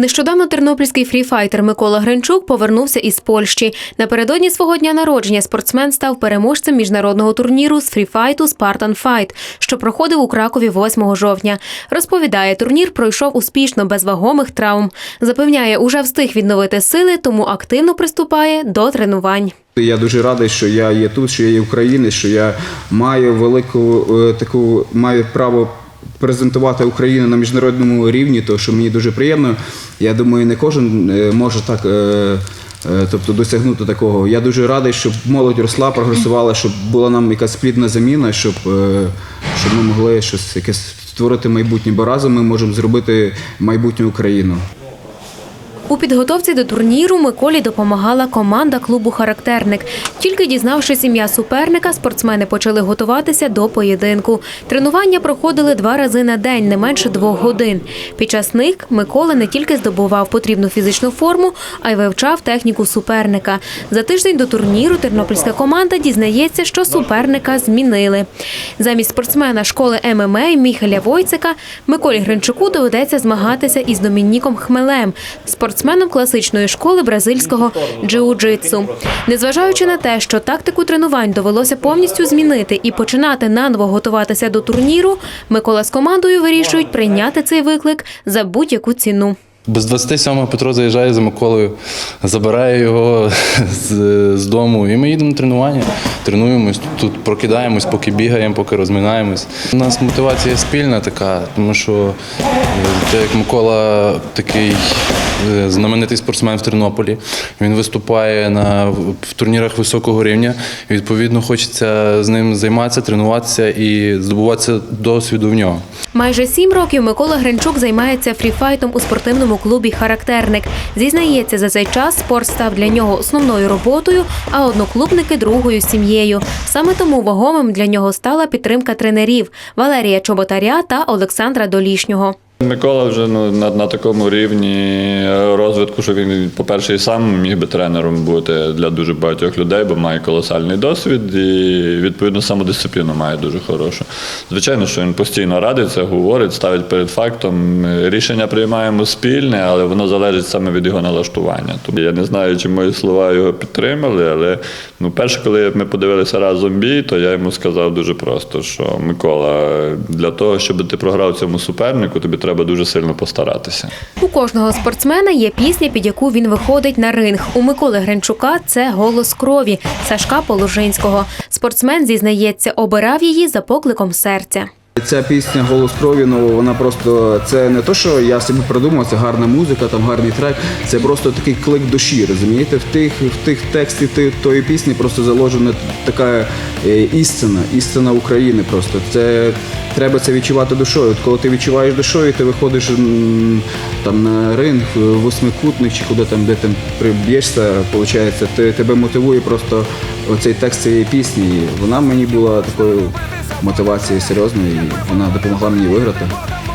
Нещодавно тернопільський фріфайтер Микола Гринчук повернувся із Польщі. Напередодні свого дня народження спортсмен став переможцем міжнародного турніру з фріфайту Spartan Fight, що проходив у Кракові 8 жовтня. Розповідає, турнір пройшов успішно без вагомих травм. Запевняє, уже встиг відновити сили, тому активно приступає до тренувань. Я дуже радий, що я є тут, що я є українець, що я маю велику е, таку маю право презентувати Україну на міжнародному рівні, то що мені дуже приємно. Я думаю, не кожен е, може так. е, е, Тобто досягнути такого. Я дуже радий, щоб молодь росла, прогресувала, щоб була нам якась плідна заміна, щоб, щоб ми могли щось якесь створити майбутнє, бо разом ми можемо зробити майбутню Україну. У підготовці до турніру Миколі допомагала команда клубу Характерник. Тільки дізнавшись ім'я суперника, спортсмени почали готуватися до поєдинку. Тренування проходили два рази на день, не менше двох годин. Під час них Микола не тільки здобував потрібну фізичну форму, а й вивчав техніку суперника. За тиждень до турніру тернопільська команда дізнається, що суперника змінили. Замість спортсмена школи ММА Міхаля Войцика Миколі Гринчуку доведеться змагатися із Домініком Хмелем, спортсменом класичної школи бразильського джиу-джитсу. Незважаючи на те, що тактику тренувань довелося повністю змінити і починати наново готуватися до турніру, Микола з командою вирішують прийняти цей виклик за будь-яку ціну. Без 27 Петро заїжджає за Миколою, забирає його з, з дому, і ми їдемо на тренування. Тренуємось, тут прокидаємось, поки бігаємо, поки розминаємось. У нас мотивація спільна така, тому що е, як Микола такий знаменитий спортсмен в Тернополі, він виступає на в турнірах високого рівня. Відповідно, хочеться з ним займатися, тренуватися і здобуватися досвіду в нього. Майже сім років Микола Гринчук займається фріфайтом у спортивному клубі Характерник. Зізнається, за цей час спорт став для нього основною роботою, а одноклубники другою сім'єю. Саме тому вагомим для нього стала підтримка тренерів Валерія Чоботаря та Олександра Долішнього. Микола вже ну, на, на такому рівні розвитку, що він, по-перше, і сам міг би тренером бути для дуже багатьох людей, бо має колосальний досвід і відповідно самодисципліну має дуже хорошу. Звичайно, що він постійно радиться, говорить, ставить перед фактом. Рішення приймаємо спільне, але воно залежить саме від його налаштування. Тобто я не знаю, чи мої слова його підтримали, але ну, перше, коли ми подивилися разом бій, то я йому сказав дуже просто, що Микола, для того, щоб ти програв цьому супернику, тобі треба дуже сильно постаратися. У кожного спортсмена є пісня, під яку він виходить на ринг. У Миколи Гринчука це голос крові Сашка Положинського. Спортсмен зізнається, обирав її за покликом серця. Ця пісня Голос крові, ну вона просто це не то, що я собі придумав, це гарна музика, там гарний трек. Це просто такий клик душі. Розумієте, в тих в тих текстів ти- тої пісні просто заложена така е, істина, істина України. Просто це треба це відчувати душою. От коли ти відчуваєш душою, ти виходиш там на ринг, восьмикутник чи куди там, де там приб'єшся, виходить, ти тебе мотивує просто оцей текст цієї пісні. Вона мені була такою мотивації серйозною, і вона допомогла мені виграти.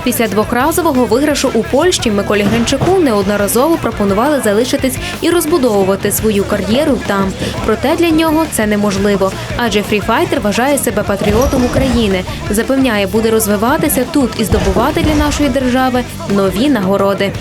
Після двохразового виграшу у Польщі Миколі Гринчуку неодноразово пропонували залишитись і розбудовувати свою кар'єру там. Проте для нього це неможливо, адже фріфайтер вважає себе патріотом України. Запевняє, буде розвиватися тут і здобувати для нашої держави нові нагороди.